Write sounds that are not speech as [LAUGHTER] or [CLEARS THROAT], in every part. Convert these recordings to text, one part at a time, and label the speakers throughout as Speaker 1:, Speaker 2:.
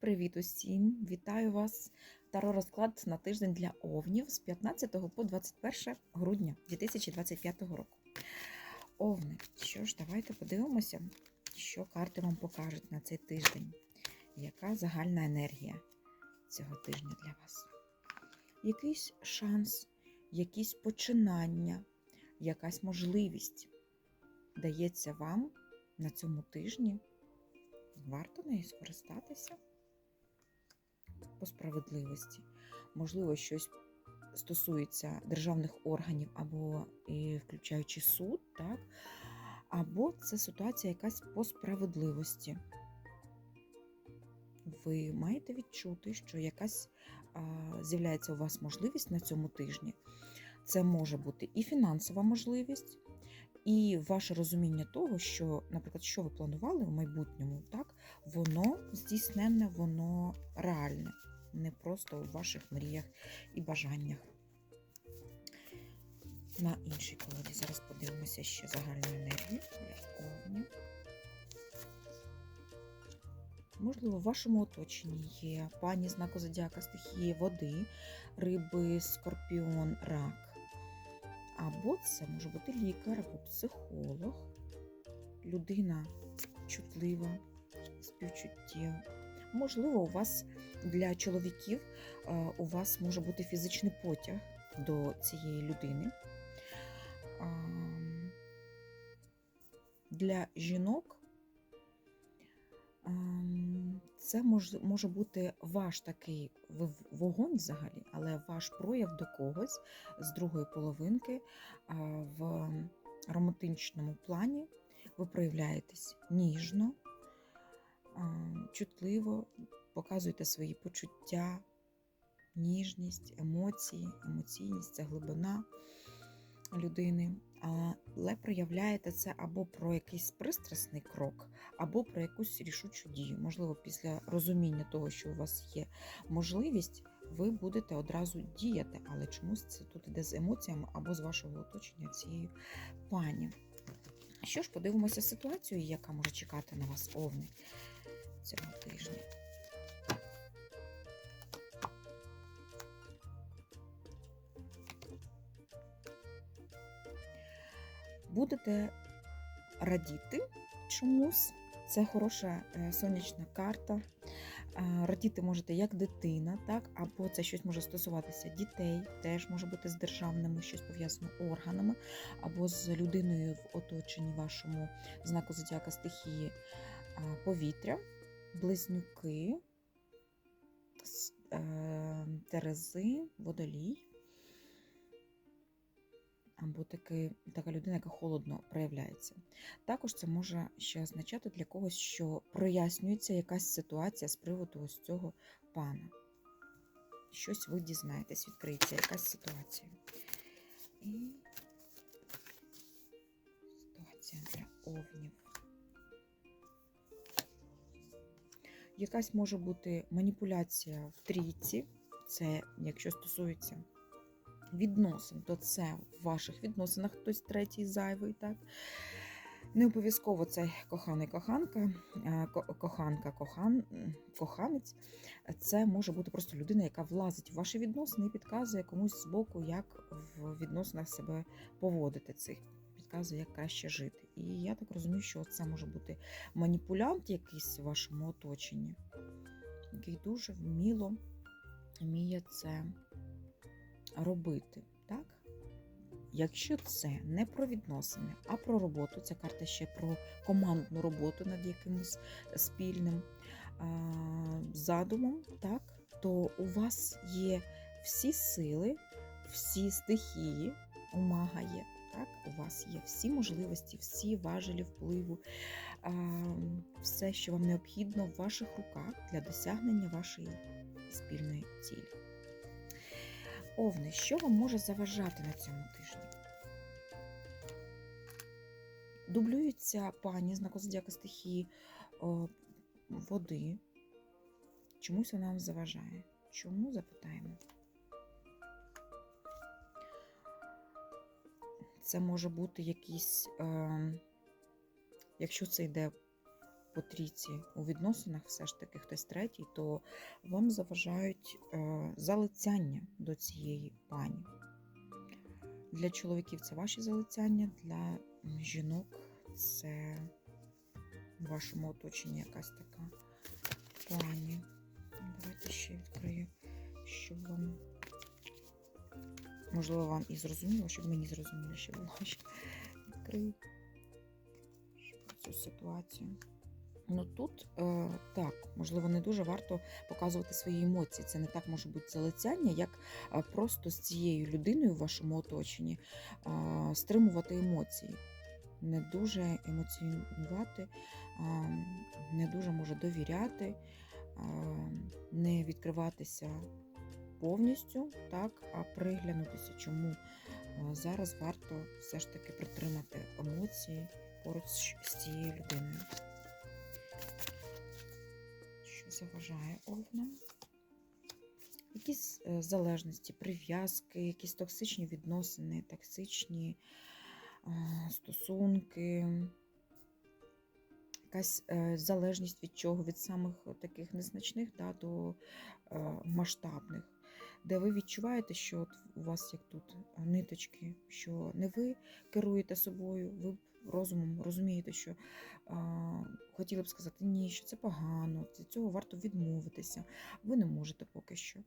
Speaker 1: Привіт усім! Вітаю вас! Таро розклад на тиждень для овнів з 15 по 21 грудня 2025 року. Овни, що ж, давайте подивимося, що карти вам покажуть на цей тиждень. Яка загальна енергія цього тижня для вас? Якийсь шанс, якісь починання, якась можливість дається вам на цьому тижні. Варто нею скористатися по справедливості. Можливо, щось стосується державних органів або і включаючи суд, так? або це ситуація якась по справедливості. Ви маєте відчути, що якась з'являється у вас можливість на цьому тижні. Це може бути і фінансова можливість, і ваше розуміння того, що, наприклад, що ви планували в майбутньому, так, воно здійсненне, воно реальне, не просто у ваших мріях і бажаннях. На іншій колоді зараз подивимося ще загальну енергію для овнів. Можливо, в вашому оточенні є пані знаку зодіака стихії води, риби, скорпіон, рак. Або це може бути лікар або психолог, людина чутлива, співчуттєва. Можливо, у вас для чоловіків е, у вас може бути фізичний потяг до цієї людини. Для жінок це може, бути ваш такий вогонь взагалі, але ваш прояв до когось з другої половинки в романтичному плані ви проявляєтесь ніжно, чутливо, показуєте свої почуття, ніжність, емоції, емоційність це глибина людини. Але проявляєте це або про якийсь пристрасний крок, або про якусь рішучу дію. Можливо, після розуміння того, що у вас є можливість, ви будете одразу діяти, але чомусь це тут іде з емоціями або з вашого оточення цією пані. Що ж, подивимося ситуацію, яка може чекати на вас овни цього тижня. Будете радіти чомусь. Це хороша е, сонячна карта. Е, Радіти можете як дитина, так, або це щось може стосуватися дітей, теж може бути з державними, щось пов'язано органами, або з людиною в оточенні вашому знаку зодіака стихії е, повітря, близнюки, е, терези, водолій. Або таки, така людина, яка холодно проявляється. Також це може ще означати для когось, що прояснюється якась ситуація з приводу ось цього пана. Щось ви дізнаєтесь, відкриється якась ситуація. І ситуація для овнів. Якась може бути маніпуляція в трійці, це якщо стосується відносин, то це в ваших відносинах хтось третій зайвий, так? Не обов'язково це коханий коханка, е, коханка, кохан, коханець. Це може бути просто людина, яка влазить в ваші відносини і підказує комусь збоку, як в відносинах себе поводити цих. Підказує, як краще жити. І я так розумію, що це може бути маніпулянт якийсь в вашому оточенні, який дуже вміло вміє це робити. Так? Якщо це не про відносини, а про роботу, ця карта ще про командну роботу над якимось спільним а, задумом, так, то у вас є всі сили, всі стихії, у мага є. Так, у вас є всі можливості, всі важелі впливу, все, що вам необхідно в ваших руках для досягнення вашої спільної цілі. Овни, що вам може заважати на цьому тижні? Дублюється пані знаку зодіака стихії води. Чомусь вона вам заважає. Чому запитаємо? Це може бути якийсь, е, якщо це йде по трійці у відносинах, все ж таки хтось третій, то вам заважають е, залицяння до цієї пані. Для чоловіків це ваші залицяння, для жінок це в вашому оточенні якась така пані. Давайте ще відкрию, щоб вам. Можливо, вам і зрозуміло, щоб мені зрозуміло, що було відкрию цю ситуацію. Ну тут е, так, можливо, не дуже варто показувати свої емоції. Це не так може бути залицяння, як е, просто з цією людиною в вашому оточенні е, стримувати емоції. Не дуже емоціонувати, е, не дуже може довіряти, е, не відкриватися повністю, так, а приглянутися, чому е, зараз варто все ж таки притримати емоції поруч з цією людиною. Що заважає овна? Якісь е, залежності, прив'язки, якісь токсичні відносини, токсичні е, стосунки, якась залежність від чого? Від самих таких незначних да, до масштабних, де ви відчуваєте, що от у вас як тут ниточки, що не ви керуєте собою, ви розумом розумієте, що а, хотіли б сказати ні, що це погано, від цього варто відмовитися. Ви не можете поки що.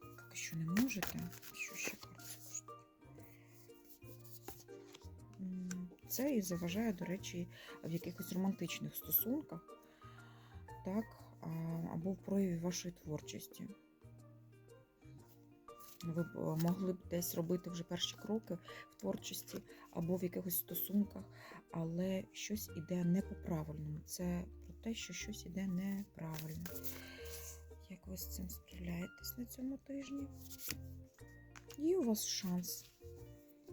Speaker 1: Поки що не можете. Що ще Це і заважає, до речі, в якихось романтичних стосунках, так, або в прояві вашої творчості. Ви б е, могли б десь робити вже перші кроки в творчості або в якихось стосунках, але щось іде не по-правильному. Це про те, що щось іде неправильно. Як ви з цим справляєтесь на цьому тижні? Є у вас шанс.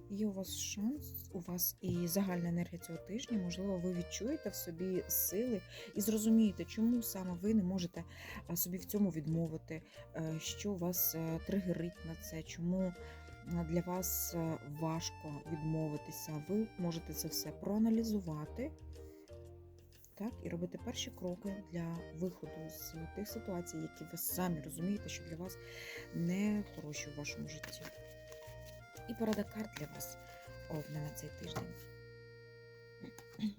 Speaker 1: Є у вас шанс, у вас і загальна енергія цього тижня. Можливо, ви відчуєте в собі сили і зрозумієте, чому саме ви не можете собі в цьому відмовити, е, що вас е, тригерить на це, чому для вас е, важко відмовитися. Ви можете це все проаналізувати. Так, і робити перші кроки для виходу з тих ситуацій, які ви самі розумієте, що для вас не хороші в вашому житті. І порада карт для вас овна на цей тиждень. [CLEARS THROAT]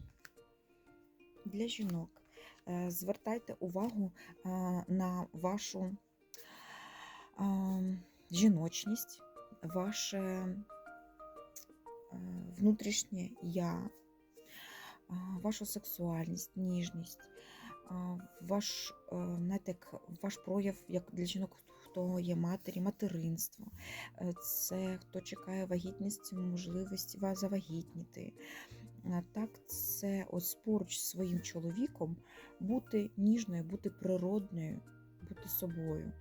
Speaker 1: Для жінок е, звертайте увагу е, на вашу е, жіночність, ваше внутрішнє я, вашу сексуальність, ніжність, ваш, знаєте, ваш прояв як для жінок, хто є матері, материнство. Е, Це хто чекає вагітності, можливості вас завагітніти. Е, Так, це ось поруч з своїм чоловіком бути ніжною, бути природною, бути собою.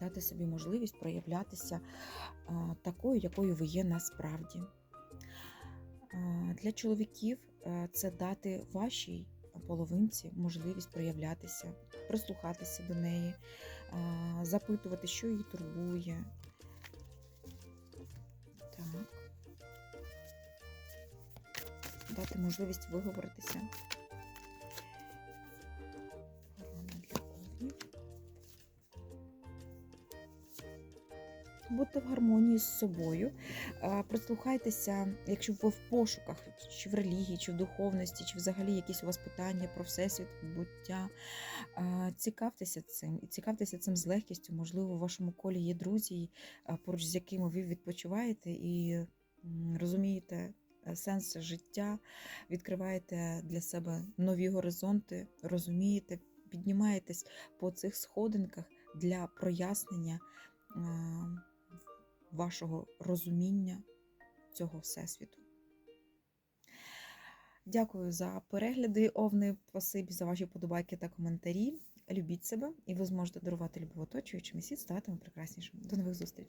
Speaker 1: Дати собі можливість проявлятися е, такою, якою ви є насправді. Для чоловіків це дати вашій половинці можливість проявлятися, прислухатися до неї, запитувати, що її турбує. Так. Дати можливість виговоритися. Будьте в гармонії з собою. Е, Прислухайтеся, якщо ви в пошуках, чи в релігії, чи в духовності, чи взагалі якісь у вас питання про всесвіт, буття. Е, Цікавтеся цим і цікавтеся цим з легкістю. Можливо, у вашому колі є друзі, е, поруч з якими ви відпочиваєте і розумієте сенс життя, відкриваєте для себе нові горизонти, розумієте, піднімаєтесь по цих сходинках для прояснення вашого розуміння цього всесвіту. Дякую за перегляди, овни. Спасибі за ваші подобайки та коментарі. Любіть себе, і ви зможете дарувати любов оточуючим і світ ставатиме прекраснішим. До нових зустрічей!